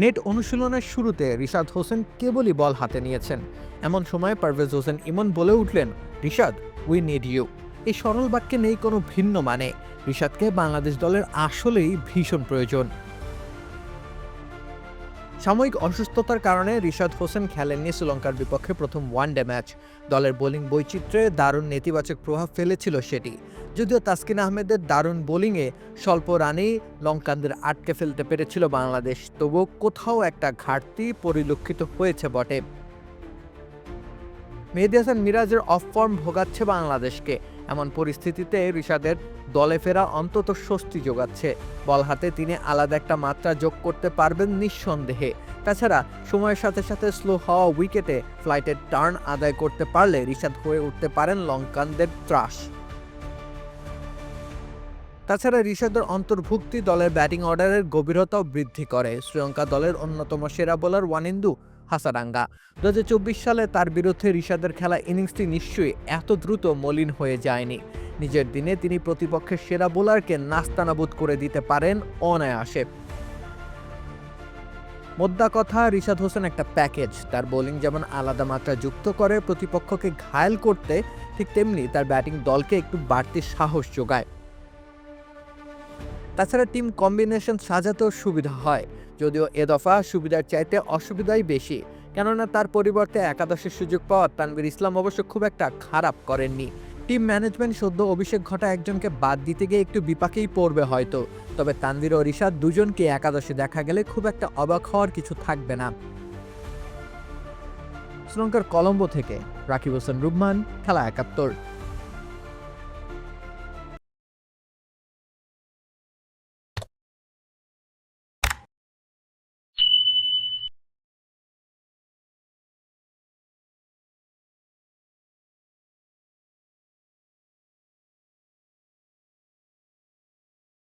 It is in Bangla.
নেট অনুশীলনের শুরুতে রিশাদ হোসেন কেবলই বল হাতে নিয়েছেন। এমন সময় পারভেজ হোসেন ইমন বলে উঠলেন, রিশাদ উই নিড ইউ এই সরল বাক্যে নেই কোনো ভিন্ন মানে। রিশাদকে বাংলাদেশ দলের আসলেই ভীষণ প্রয়োজন। সাময়িক অসুস্থতার কারণে রিশাদ হোসেন খেলেননি শ্রীলঙ্কার বিপক্ষে প্রথম ওয়ানডে ম্যাচ। দলের বোলিং বৈচিত্র্যে দারুণ নেতিবাচক প্রভাব ফেলেছিল সেটি। যদিও তাসকিন আহমেদের দারুণ বোলিংয়ে স্বল্প রানেই লঙ্কানদের আটকে ফেলতে পেরেছিল বাংলাদেশ, তবুও কোথাও একটা ঘাটতি পরিলক্ষিত হয়েছে বটে। মেহেদি হাসান মিরাজের অফ ফর্ম ভোগাচ্ছে বাংলাদেশকে। এমন পরিস্থিতিতে রিশাদের দলে ফেরা অন্তত স্বস্তি যোগাচ্ছে। বল হাতে তিনি আলাদা একটা মাত্রা যোগ করতে পারবেন নিঃসন্দেহে। তাছাড়া, সময়ের সাথে সাথে স্লো হওয়া উইকেটে ফ্লাইটের টার্ন আদায় করতে পারলে রিশাদ হয়ে উঠতে পারেন লঙ্কানদের ত্রাস। তাছাড়া রিশাদের অন্তর্ভুক্তি দলের ব্যাটিং অর্ডারের গভীরতাও বৃদ্ধি করে। শ্রীলঙ্কা দলের অন্যতম সেরা বোলার ওয়ানিন্দু হাসারাঙ্গা দু হাজার চব্বিশ সালে তার বিরুদ্ধে রিশাদের খেলা ইনিংসটি নিশ্চয়ই এত দ্রুত মলিন হয়ে যায়নি। নিজের দিনে তিনি প্রতিপক্ষের সেরা বোলারকে নাস্তানাবুদ করে দিতে পারেন অনায়াসে। মোদ্দা কথা, রিশাদ হোসেন একটা প্যাকেজ। তার বোলিং যেমন আলাদা মাত্রা যুক্ত করে, প্রতিপক্ষকে ঘায়েল করতে ঠিক তেমনি তার ব্যাটিং দলকে একটু বাড়তি সাহস যোগায়। তাছাড়া টিম কম্বিনেশন সাজাতেও সুবিধা হয়, যদিও এ দফা সুবিধার চাইতে অসুবিধাই বেশি। কেননা তার পরিবর্তে একাদশের সুযোগ পাওয়া তানবির ইসলাম অবশ্য খুব একটা খারাপ করেননি। টিম ম্যানেজমেন্ট সদ্য অভিষেক ঘটা একজনকে বাদ দিতে গিয়ে একটু বিপাকেই পড়বে হয়তো, তবে তানভীর ও রিশাদ দুজনকে একাদশে দেখা গেলে খুব একটা অবাক হওয়ার কিছু থাকবে না। শ্রীলঙ্কার কলম্বো থেকে রাকিব হোসেন রুবমান খেলা একাত্তর।